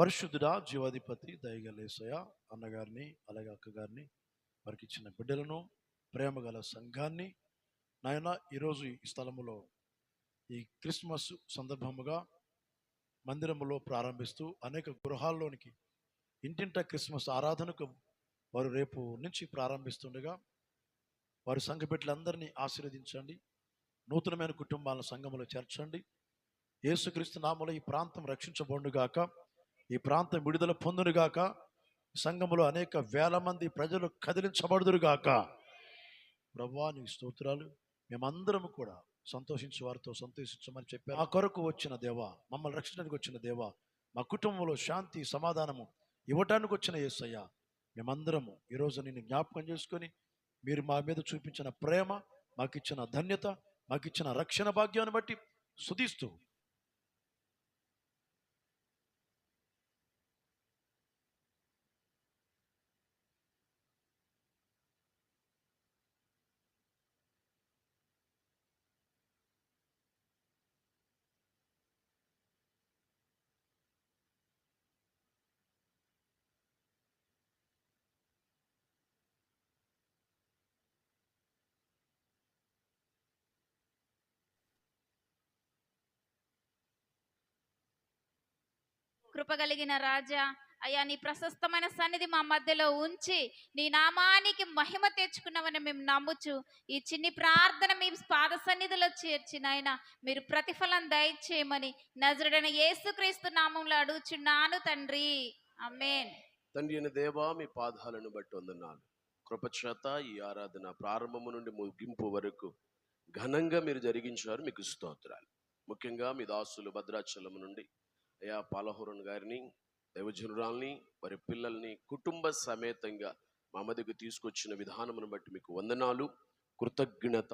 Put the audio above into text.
పరిశుద్ధుడా జీవాధిపతి దయగలేసయ అన్నగారిని అలాగే అక్కగారిని వారికి ఇచ్చిన బిడ్డలను ప్రేమ గల సంఘాన్ని. నాయన ఈరోజు ఈ స్థలములో ఈ క్రిస్మస్ సందర్భముగా మందిరములో ప్రారంభిస్తూ అనేక గృహాల్లోనికి ఇంటింట క్రిస్మస్ ఆరాధనకు వారు రేపు నుంచి ప్రారంభిస్తుండగా వారి సంఘ బిడ్డలందరినీ ఆశీర్వదించండి. నూతనమైన కుటుంబాలను సంఘములో చేర్చండి. యేసుక్రీస్తు నామలో ఈ ప్రాంతం రక్షించబడుగాక ఈ ప్రాంతం విడుదల పొందునుగాక. సంఘములో అనేక వేల మంది ప్రజలు కదిలించబడుదురుగాక. ప్రభా నీకు స్తోత్రాలు. మేమందరం కూడా సంతోషించి వారితో సంతోషించమని చెప్పారు. ఆ కొరకు వచ్చిన దేవా మమ్మల్ని రక్షించడానికి వచ్చిన దేవా మా కుటుంబంలో శాంతి సమాధానము ఇవ్వటానికి వచ్చిన ఏసయ్య మేమందరము ఈరోజు నేను జ్ఞాపకం చేసుకొని మీరు మా మీద చూపించిన ప్రేమ మాకు ఇచ్చిన ధన్యత మాకు ఇచ్చిన రక్షణ భాగ్యాన్ని బట్టి సుధిస్తూ కృపగలిగిన రాజా. అయ్యా నీ ప్రశస్తమైన సన్నిధి మా మధ్యలో ఉంచి నీ నామానికి మహిమ తెచ్చుకున్నామని మేము నమ్ముచు ఈ చిన్ని ప్రార్థన మీ పాద సన్నిధిలో చేర్చి నాయన మీరు ప్రతిఫలం దయచేయమని నజరుడైన యేసుక్రీస్తు నామంలో అడుగుచున్నాను తండ్రి. అమ్మేన్ తండ్రి అయిన దేవా మీ పాదాలను బట్టి వందనాలు. కృపచేత ఈ ఆరాధన ప్రారంభము నుండి ముగింపు వరకు ఘనంగా మీరు జరిగించారు మీకు స్తోత్రాలు. ముఖ్యంగా మీ దాసులు భద్రాచలం నుండి అయా పాలహోరన్ గారిని దైవజనురాల్ని వారి పిల్లల్ని కుటుంబ సమేతంగా మా మధ్యకు తీసుకొచ్చిన విధానమును బట్టి మీకు వందనాలు. కృతజ్ఞత.